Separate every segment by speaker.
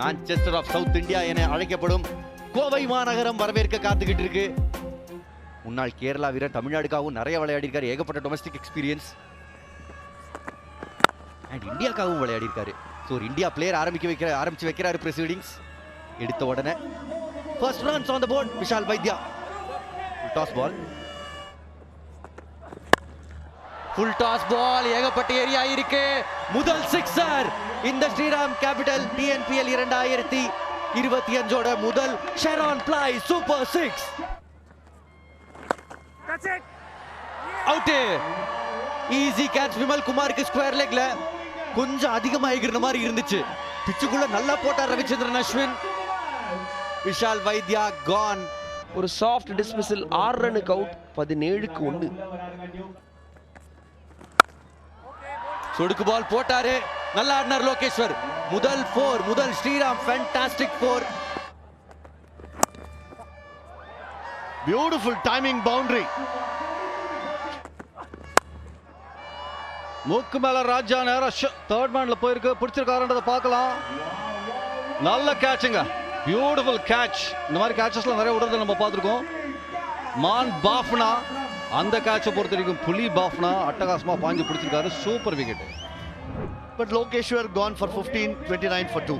Speaker 1: Manchester of south India என அழைக்கப்படும் கோவை மாநகரம் வரவேற்க காத்துக்கிட்டு இருக்கு முன்னாள் கேரளா வீரர் தமிழ்நாடுக்காகவும் நிறைய விளையாடிருக்காரு ஏகப்பட்ட டொமஸ்டிக் எக்ஸ்பீரியன்ஸ் அண்ட் இந்தியாக்காகவும் விளையாடிருக்காரு ஸோ ஒரு இந்தியா பிளேயர் ஆரம்பிக்க வைக்கிற ஆரம்பிச்சு வைக்கிறாரு ப்ரெசிடிங்ஸ் எடுத்த உடனே first runs on the board Vishal Vaidya toss ball full toss ball ஏகப்பட்ட ஏரியா இருக்கு முதல் சிக்ஸர் இந்த ஸ்ரீராம் கேபிட்டல் டிஎன்பிஎல் இரண்டாயிரத்தி இருபத்தி அஞ்சோட முதல் ஷெரான் பிளாய் super six out easy catch Vimal குமாருக்கு ஸ்கொயர் லெக்ல கொஞ்சம் அதிகமா எகிறின மாதிரி இருந்துச்சு. பிச்சுக்குள்ள நல்லா போட்டார் ரவிச்சந்திரன் அஸ்வின். விஷால் வைத்யா கான்
Speaker 2: ஒரு சாஃப்ட் டிஸ்மிசல் ஆறு ரனுக்கு அவுட் பதினேழுக்கு ஒன்று
Speaker 1: சொடுக்கு பால் போட்டாரு. நல்லா ஆடினார் லோகேஸ்வர். முதல் போர் முதல் Sriram fantastic four
Speaker 3: beautiful timing boundary மூக்கு மேல ராஜா நேரம் தேர்ட் மேன்ல போயிருக்கு. பிடிச்சிருக்காருன்றதை பார்க்கலாம். நல்ல கேட்சுங்க பியூட்டிஃபுல் கேட்ச் இந்த மாதிரி கேட்சஸ்லாம் நிறைய விடுறத நம்ம பார்த்துருக்கோம். மான் பாஃப்னா அந்த கேட்சை பொறுத்த வரைக்கும் புலி பாஃப்னா அட்டகாசமாக பாஞ்சு பிடிச்சிருக்காரு. Super wicket
Speaker 4: But Lokeshwar gone for 15, 29 for 2.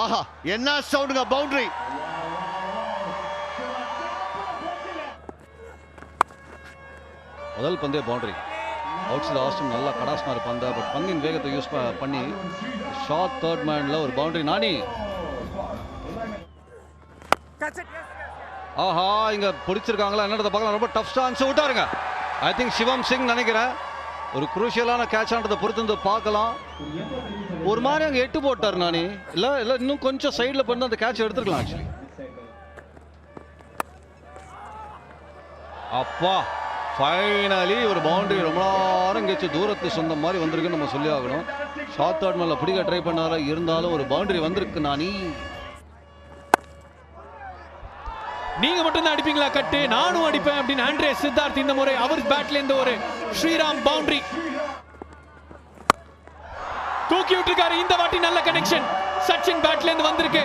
Speaker 4: ஆஹா என்ன சவுண்டுங்க பவுண்டரி
Speaker 3: முதல் பந்தே பவுண்டரி அவுட் சைட் ஆஸ்டம் நல்லா கடாசமாக பந்த பட் பந்தின் வேகத்தை யூஸ் பண்ணி ஷார்ட் தேர்ட் மேனில் ஒரு பவுண்டரி நானி! ஆஹா இங்க பிடிச்சிருக்காங்களா? என்னன்றதை பார்க்கலாம். ரொம்ப டஃப் ஸ்டான்ஸ் விட்டாருங்க. ஐ திங்க் சிவம் சிங் நினைக்கிறேன். ஒரு குரூஷியலான கேட்சான்றதை பொறுத்து வந்து பார்க்கலாம். ஒரு மாதிரி அங்கே எட்டு போட்டார் நானே. இல்லை இல்லை இன்னும் கொஞ்சம் சைடில் பண்ணி அந்த கேட்ச் எடுத்துருக்கலாம் ஆக்சுவலி அப்பா ஃபைனலி ஒரு பவுண்டரி ரொம்ப நேரம் கழிச்சு தூரத்து சொந்த மாதிரி வந்திருக்குன்னு நம்ம சொல்லி ஆகணும். ஷார்ட் ஆட் மேலே பிடிக்க ட்ரை பண்ணாரா? இருந்தாலும் ஒரு பவுண்டரி வந்திருக்கு நானி.
Speaker 5: நீங்க மட்டும் தான் அடிப்பீங்களா கட்டு? நானும் அடிப்பேன் அப்படின்னு ஆண்ட்ரே சித்தார்த் இந்த முறை அவர் பேட்ல இருந்து ஒரு ஸ்ரீராம் பவுண்டரி தூக்கி விட்டுருக்காரு. இந்த வாட்டி நல்ல கனெக்ஷன் சச்சின் பேட்ல இருந்து வந்திருக்கு.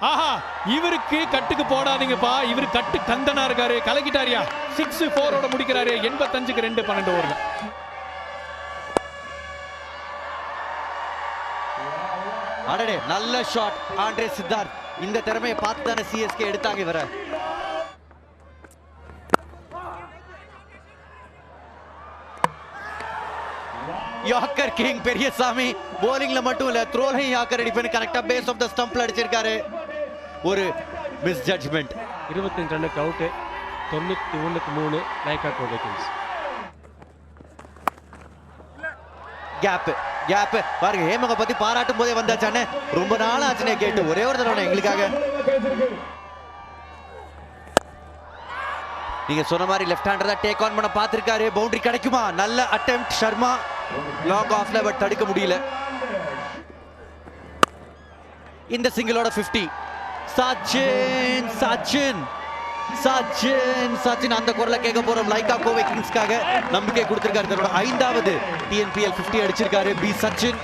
Speaker 5: ஆஹா இவருக்கு கட்டுக்கு போடாதீங்கப்பா. இவர் கட்டு கந்தனா இருக்காரு. கலக்கிட்டாரியா. சிக்ஸ் போரோட முடிக்கிறாரு. எண்பத்தஞ்சுக்கு ரெண்டு பன்னெண்டு ஓவர்ல.
Speaker 1: அடடே நல்ல ஷாட் ஆண்ட்ரே சித்தார்த். இந்த திறமையை பார்த்து தானே சிஎஸ்கே எடுத்தாங்க இவரை. யாக்கர் கிங் பெரியசாமி போலிங்ல மட்டும் இல்ல த்ரோலையும் யாக்கர் அடிப்பேன். கரெக்டா பேஸ் ஆஃப் த ஸ்டம்ப்ல அடிச்சிருக்காரு. ஒரு மிஸ் ஜட்ஜ்மெண்ட்
Speaker 6: இருபத்தஞ்சு ரன்னுக்கு அவுட்டு தொண்ணூற்றி ஒன்றுக்கு மூணு Lyca Kovai Kings
Speaker 1: cap cap பாருங்க ஹேமங்க பத்தி பாராட்டும் போதே வந்தாச்சானே ரொம்ப நாள் ஆச்சுனே கேட்டு. ஒரே ஒரு தடவை எங்களுக்காக. நீங்க சொன்ன மாதிரி லெஃப்ட் ஹேண்டர் தான் டேக் ஆன் பண்ண பார்த்திருக்காரு. பவுண்டரி கிடைக்குமா? நல்ல அட்டெம்ப்ட் சர்மா. லாங் ஆஃப்ல பட் தடுக்க முடியல. இந்த சிங்கிளோட 50 சச்சின் சச்சின். சச்சின் சச்சின் அந்த குரலை கேட்க போறோம் லைகா கோவை கிங்ஸ்க்காக நம்பிக்கை கொடுத்திருக்காரு. தன்னோட ஐந்தாவது டிஎன்பிஎல் 50 அடிச்சிருக்காரு. பி சச்சின்.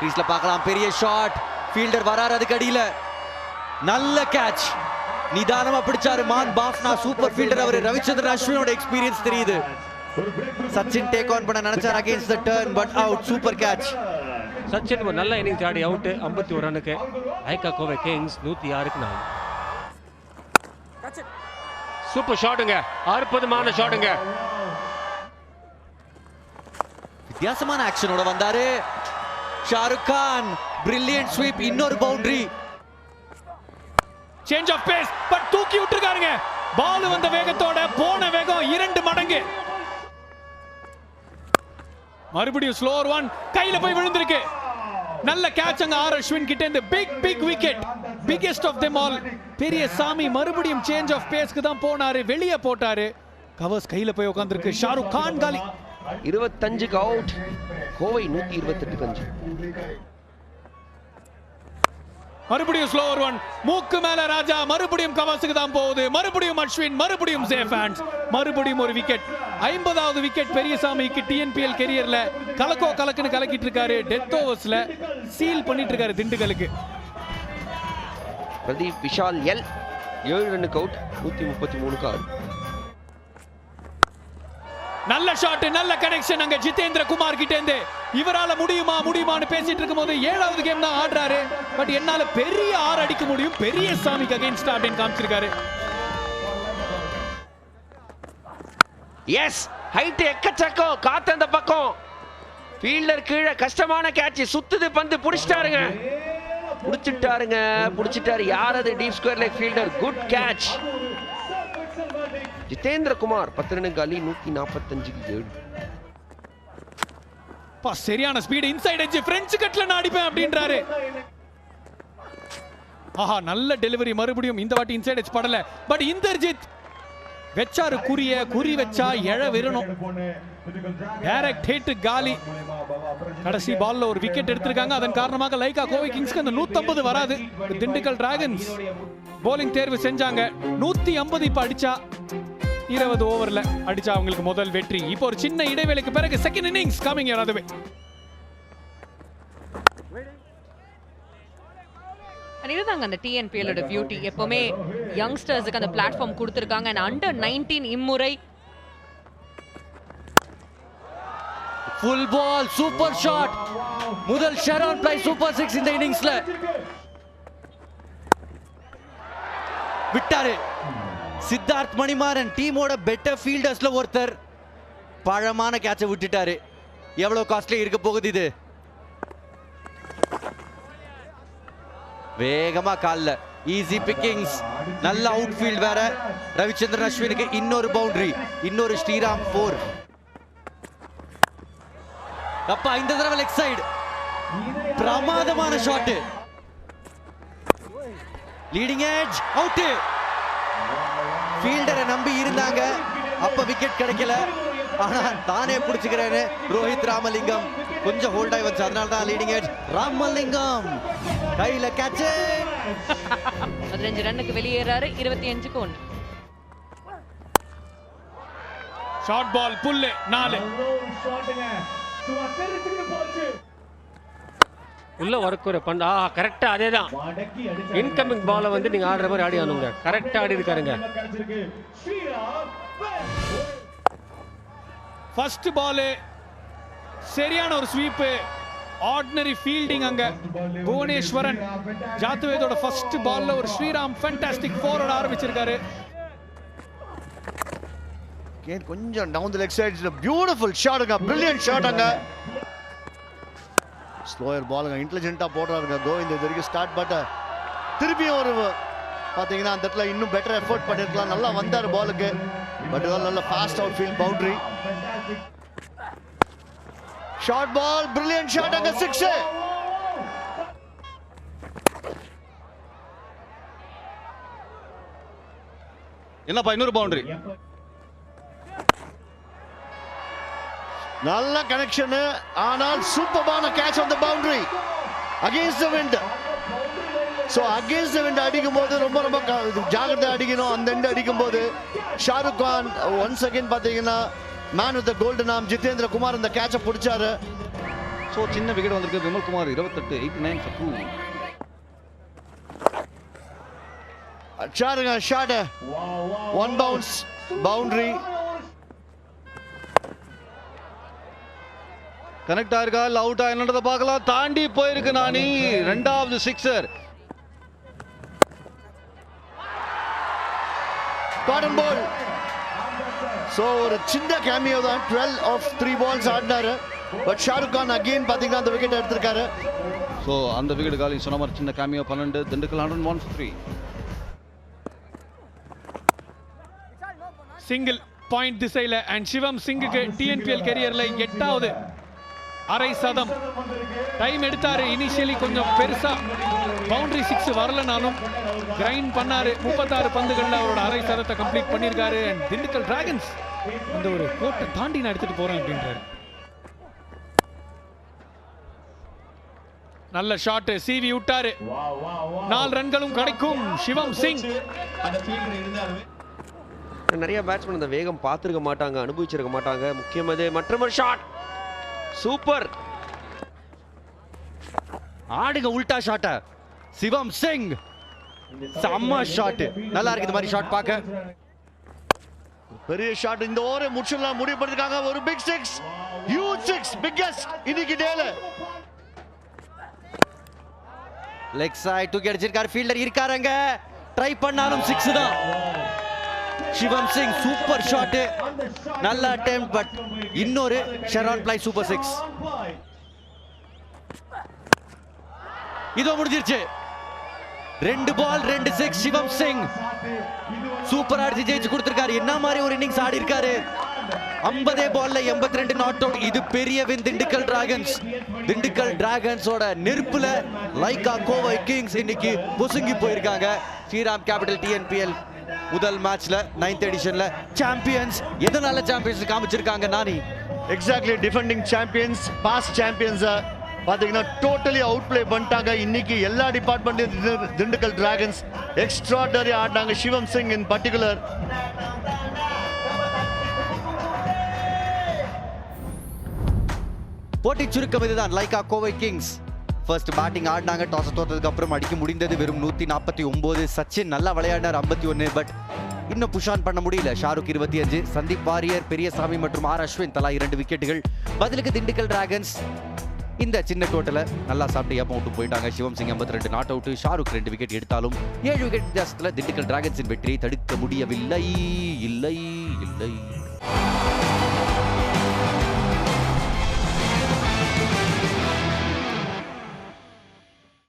Speaker 1: கிரீஸ்ல பார்க்கலாம். பெரிய ஷாட் ஃபீல்டர் வராரு அதுக்கு அடியில. நல்ல கேட்ச் நிதானமா பிடிச்சாரு மான் பாஸ்னா சூப்பர் ஃபீல்டர் அவர். ரவிச்சந்திரன் அஸ்வினோட எக்ஸ்பீரியன்ஸ் தெரியுது. சச்சின் டேக் ஆன் பண்ண நினைச்சார். Against the turn but out super catch
Speaker 6: Sachin ஒரு நல்ல இன்னிங்ஸ் ஆடி அவுட்டு ஐம்பத்தி ஒரு ரன்னுக்கு லைக்கா கோவை கிங்ஸ் நூற்றி ஆறுக்கு நாலு. சூப்பர் ஷாட்டுங்க அற்புதமான ஷாட்டுங்க
Speaker 1: வித்தியாசமான ஆக்ஷனோட வந்தாரு. ஷாருக் கான். பிரில்லியன்ட் ஸ்வீப் இன்னொரு boundary
Speaker 5: change of pace but தூக்கி விட்டுருக்காருங்க. பால் வந்த வேகத்தோட போன வேகம் இரண்டு மடங்கு. மறுபடியும் ஸ்லோர் ஒன் கையில போய் விழுந்திருக்கு. நல்ல கேட்ச் அங்க ஆர் அஸ்வின் கிட்ட இருந்து big big wicket biggest of them all பெரிய சாமி மறுபடியும் சேஞ்ச் ஆஃப் பேஸ்க்கு தான் போனாரு. வெளியே போட்டாரு. கவர்ஸ் கையில போய் உட்காந்துருக்கு ஷாருக் கான் காலி
Speaker 2: இருபத்தஞ்சுக்கு அவுட் கோவை நூத்தி இருபத்தெட்டு அஞ்சு
Speaker 5: மறுபடியும் ஸ்லோவர் ஒன் மூக்கு மேல ராஜா மறுபடியும் கவாசுக்கு தான் போகுது. மறுபடியும் அஸ்வின் மறுபடியும் சேஃப் ஹேண்ட்ஸ் மறுபடியும் ஒரு விக்கெட் ஐம்பதாவது விக்கெட் பெரியசாமிக்கு டிஎன்பிஎல் கெரியர்ல கலக்கோ கலக்குன்னு கலக்கிட்டு இருக்காரு. டெத் ஓவர்ஸ்ல சீல் பண்ணிட்டு இருக்காரு திண்டுக்கலுக்கு
Speaker 2: பிரதீப் விஷால் எல். ஏழு ரன்னுக்கு அவுட் நூத்தி முப்பத்தி மூணுக்கு ஆறு
Speaker 5: நல்ல ஷாட் நல்ல கனெக்ஷன் அங்க ஜிதேந்திர குமார் கிட்ட இருந்து இவரால முடியுமா முடியுமான்னு பேசிட்டு இருக்கும்போது ஏழாவது கேம் தான் ஆடுறாரு. பட் என்னால பெரிய ஆறு அடிக்க முடியும். பெரிய சாமிக்கு அகைன்ஸ்டா அப்படின்னு காமிச்சிருக்காரு.
Speaker 2: S height எக்கச்சக்கம். காத்து அந்த பக்கம். ஃபீல்டர் கீழே கஷ்டமான கேட்ச் சுத்துது பந்து புடிச்சிட்டாருங்க. புடிச்சிட்டாருங்க புடிச்சிட்டாரு. யார் அது? Deep square leg fielder good catch Jitendra Kumar பத்து ரன்னு காலி நூத்தி நாற்பத்தஞ்சுக்கு ஏழு.
Speaker 5: பா சரியான ஸ்பீடு இன்சைட் எட்ஜ் பிரெஞ்சு கட்ல நான் அடிப்பேன் அப்படின்றாரு. ஆஹா நல்ல டெலிவரி மறுபடியும் இந்த வாட்டி இன்சைட் எட்ஜ் படல. பட் இந்தர்ஜித் வெச்சாரு குறிய குறி வச்சா எழ விரணும். டைரக்ட் ஹிட் காலி. கடைசி பால்ல ஒரு விக்கெட் எடுத்திருக்காங்க. அதன் காரணமாக லைகா கோவை கிங்ஸ்க்கு அந்த 150 வராது. திண்டுக்கல் டிராகன்ஸ் போலிங் தேர்வு செஞ்சாங்க. 150 இப்ப அடிச்சா. இருபது ஓவர்ல அடிச்சா அவங்களுக்கு முதல் வெற்றி. இப்போ ஒரு சின்ன இடைவேளைக்கு பிறகு செகண்ட் இன்னிங்ஸ் கமிங் அதுவே.
Speaker 7: இதுதாங்க அந்த டிஎன்பிஎலோட பியூட்டி எப்பவுமே யங்ஸ்டர்ஸுக்கு அந்த பிளாட்ஃபார்ம் கொடுத்துருக்காங்க. அண்ட் அண்டர் நைன்டீன் இம்முறை.
Speaker 1: ஃபுல் பால் சூப்பர் ஷாட் முதல் ஷெரான் பிளை சூப்பர் சிக்ஸ் இந்த இன்னிங்ஸ்ல விட்டாரு. சித்தார்த் மணிமாறன் டீமோட பெட்டர் ஃபீல்டர்ஸ்ல ஒருத்தர். பழமான கேட்சை விட்டுட்டாரு. எவ்வளவு காஸ்ட்லி இருக்க போகுது இது? வேகமா கால்ல. ஈஸி பிக்கிங்ஸ் நல்ல அவுட் ஃபீல்ட் வேற. ரவிச்சந்திரன் அஸ்வினுக்கு இன்னொரு பவுண்டரி இன்னொரு ஸ்ரீராம் ஃபோர் அப்பா இந்த தடவை லெக் சைடு பிரமாதமான ஷாட் லீடிங் ஏஜ் அவுட் ஃபீல்டரை நம்பி இருந்தாங்க. அப்ப விக்கெட் கிடைக்கல. ஆனா தானே பிடிச்சுக்கிறேன்னு ரோஹித் ராமலிங்கம் கொஞ்சம் ஹோல்ட் ஆகி வந்துச்சு அதனால தான் லீடிங் எட்ஜ் ராமலிங்கம். கையில கேட்ச்
Speaker 7: பதினஞ்சு ரன்னுக்கு வெளியேறாரு இருபத்தி அஞ்சுக்கு ஒன்று.
Speaker 5: ஷார்ட் பால் புல்லு நாலு.
Speaker 6: உள்ள ஒர்க் ஒரு பண்ண ஆ கரெக்டா அதே தான் இன்கமிங் பாலை வந்து நீங்க ஆடுற மாதிரி ஆடி ஆனுங்க கரெக்டா ஆடி இருக்காருங்க.
Speaker 5: ஃபர்ஸ்ட் பால் சரியான ஒரு ஸ்வீப் ஆர்டினரி ஃபீல்டிங் அங்க. புவனேஸ்வரன். ஜாத்துவேதோட ஃபர்ஸ்ட் பால்ல ஒரு ஸ்ரீராம் ஃபேண்டாஸ்டிக் ஃபோரோட ஆரம்பிச்சிருக்காரு.
Speaker 4: கொஞ்சம் down the leg sides beautiful ஷாட்டுங்க பிரில்லியன்ட் ஷாட்டுங்க ஸ்லோயர் பாலுங்க இன்டெலிஜென்ட்டாக போடுறாருங்க. கோவிந்த் இது வரைக்கும் ஸ்டார்ட் பட் திருப்பியும் ஒரு பார்த்தீங்கன்னா அந்த இடத்துல இன்னும் பெட்டர் எஃபோர்ட் பண்ணிருக்கலாம். நல்லா வந்தார் பாலுக்கு பட் இதெல்லாம் நல்ல fast out field boundary short ball brilliant shot அங்க சிக்ஸ்
Speaker 3: என்னப்பா இன்னொரு பவுண்டரி
Speaker 4: நல்ல கனெக்ஷன் ஆனால் சூப்பரான catch on the boundary against the wind so against the wind அடிக்கும் போது ரொம்ப ரொம்ப ஜாகிரதை அடிக்கணும். அந்த எண்டு அடிக்கும் போது ஷாருக் கான் ஒன்ஸ் அகைன் பார்த்தீங்கன்னா man with golden arm Jitendra Kumar இந்த கேட்சை பிடிச்சாரு.
Speaker 3: ஸோ சின்ன விக்கெட் வந்திருக்கு. விமல் குமார் இருபத்தெட்டு eighty nine two
Speaker 4: அடிச்சாருங்க shot one bounce boundary
Speaker 3: connect ஆயிருக்கா? இல்ல அவுட் ஆயிருன்றத பார்க்கலாம். தாண்டி போயிருக்கு நானி. ரெண்டாவது சிக்ஸர்
Speaker 4: காட்டன் பால் ஸோ ஒரு சின்ன கேமியோ தான். டுவெல் ஆஃப் த்ரீ பால்ஸ் ஆடினாரு. பட் ஷாருக் கான் அகெயின் பார்த்தீங்கன்னா அந்த விக்கெட் எடுத்திருக்காரு.
Speaker 3: ஸோ அந்த விக்கெட் காலி சொன்ன மாதிரி சின்ன கேமியோ பன்னெண்டு. Dindigul hundred one three
Speaker 5: single point திசையில அண்ட் சிவம் சிங்குக்கு டிஎன்பிஎல் கெரியர்ல எட்டாவது அரை சதம். டைம் எடுத்தாரு. இனிஷியலி கொஞ்சம் பெருசா பவுண்டரி சிக்ஸ் வரலனாலும் கிரைண்ட் பண்ணாரு. முப்பத்தாறு பந்துகள்ல அவரோட அரை சதத்தை கம்ப்ளீட் பண்ணியிருக்காரு. அண்ட் திண்டுக்கல் டிராகன்ஸ் இந்த ஒரு கோட்டை தாண்டி நான் எடுத்துட்டு போறேன் அப்படின்றாரு. நல்ல ஷாட் சிவி விட்டாரு. நாலு ரன்களும் கிடைக்கும். சிவம் சிங்.
Speaker 2: நிறைய பேட்ஸ்மேன் அந்த வேகம் பார்த்துருக்க மாட்டாங்க அனுபவிச்சிருக்க மாட்டாங்க. முக்கியமானது மற்றொரு ஷாட் சூப்பர்.
Speaker 1: ஆடுங்க உல்டா ஷாட்ட சிவம் சிங். செம்ம ஷாட் நல்லா இருக்கு இந்த மாதிரி ஷாட் பார்க்க.
Speaker 4: பெரிய ஷாட் இந்த ஓவரை முடிச்சிடலாம். முடிவு பண்ணிருக்காங்க ஒரு big six huge six biggest இன்னைக்கு டேல.
Speaker 1: லெக் சைடு தூக்கி அடிச்சிருக்காரு. ஃபீல்டர் இருக்காருங்க ட்ரை பண்ணாலும் சிக்ஸ் தான். சிவம் சிங் சூப்பர் ஷாட் நல்ல அட்டம் பட் இன்னொரு ஷெரான் பிளை சூப்பர் சிக்ஸ் இதோ முடிஞ்சிருச்சு. ரெண்டு பால் ரெண்டு சிக்ஸ் சிவம் சிங். சூப்பர் அடிச்சு ஜெயிச்சு கொடுத்திருக்காரு. என்ன மாதிரி ஒரு இன்னிங்ஸ் ஆடி இருக்காரு ஐம்பதே பால்ல எண்பத்தி ரெண்டு நாட் அவுட் இது பெரிய வின் திண்டுக்கல் டிராகன்ஸ் திண்டுக்கல் டிராகன்ஸோட நெருப்புல லைக்கா கோவை கிங்ஸ் இன்னைக்கு பொசுங்கி போயிருக்காங்க. ஸ்ரீராம் கேபிட்டல் டிஎன்பிஎல் முதல் மேட்ச்ல நைன்த் எடிஷன்ல சாம்பியன்ஸ் எதனால சாம்பியன்ஸ் காமிச்சிருக்காங்க Nani?
Speaker 4: Exactly defending champions past சாம்பியன்ஸை பார்த்தீங்கன்னா டோட்டலி அவுட் ப்ளே பண்ணிட்டாங்க. இன்னைக்கு எல்லா டிபார்ட்மெண்ட்லையும் திண்டுக்கல் டிராகன்ஸ் எக்ஸ்ட்ராடனரி ஆடினாங்க. சிவம் சிங் இன் பர்டிகுலர்
Speaker 1: போட்டி சுருக்கம் இதுதான். Lyca Kovai Kings first batting ஆடினாங்க. டாஸ் தோத்ததுக்கு அப்புறம் அடிக்க முடிந்தது வெறும் நூத்தி நாற்பத்தி ஒன்பது. சச்சின் நல்லா விளையாடினார் ஐம்பத்தி ஒன்று பட் இன்னும் புஷ் ஆன் பண்ண முடியல. ஷாருக் இருபத்தி அஞ்சு சந்தீப் வாரியர் பெரியசாமி மற்றும் ஆர் அஸ்வின் தலா இரண்டு விக்கெட்டுகள் பதிலுக்கு திண்டுக்கல் டிராகன்ஸ் இந்த சின்ன டோட்டல நல்லா சாப்பிட்டு ஏப்பம் விட்டு போயிட்டாங்க. சிவம் சிங் ஐம்பத்தி ரெண்டு நாட் அவுட் ஷாருக் ரெண்டு விக்கெட் எடுத்தாலும் ஏழு விக்கெட் வித்தியாசத்தில் திண்டுக்கல் டிராகன்ஸின் வெற்றியை தடுக்க முடியவில்லை. இல்லை இல்லை.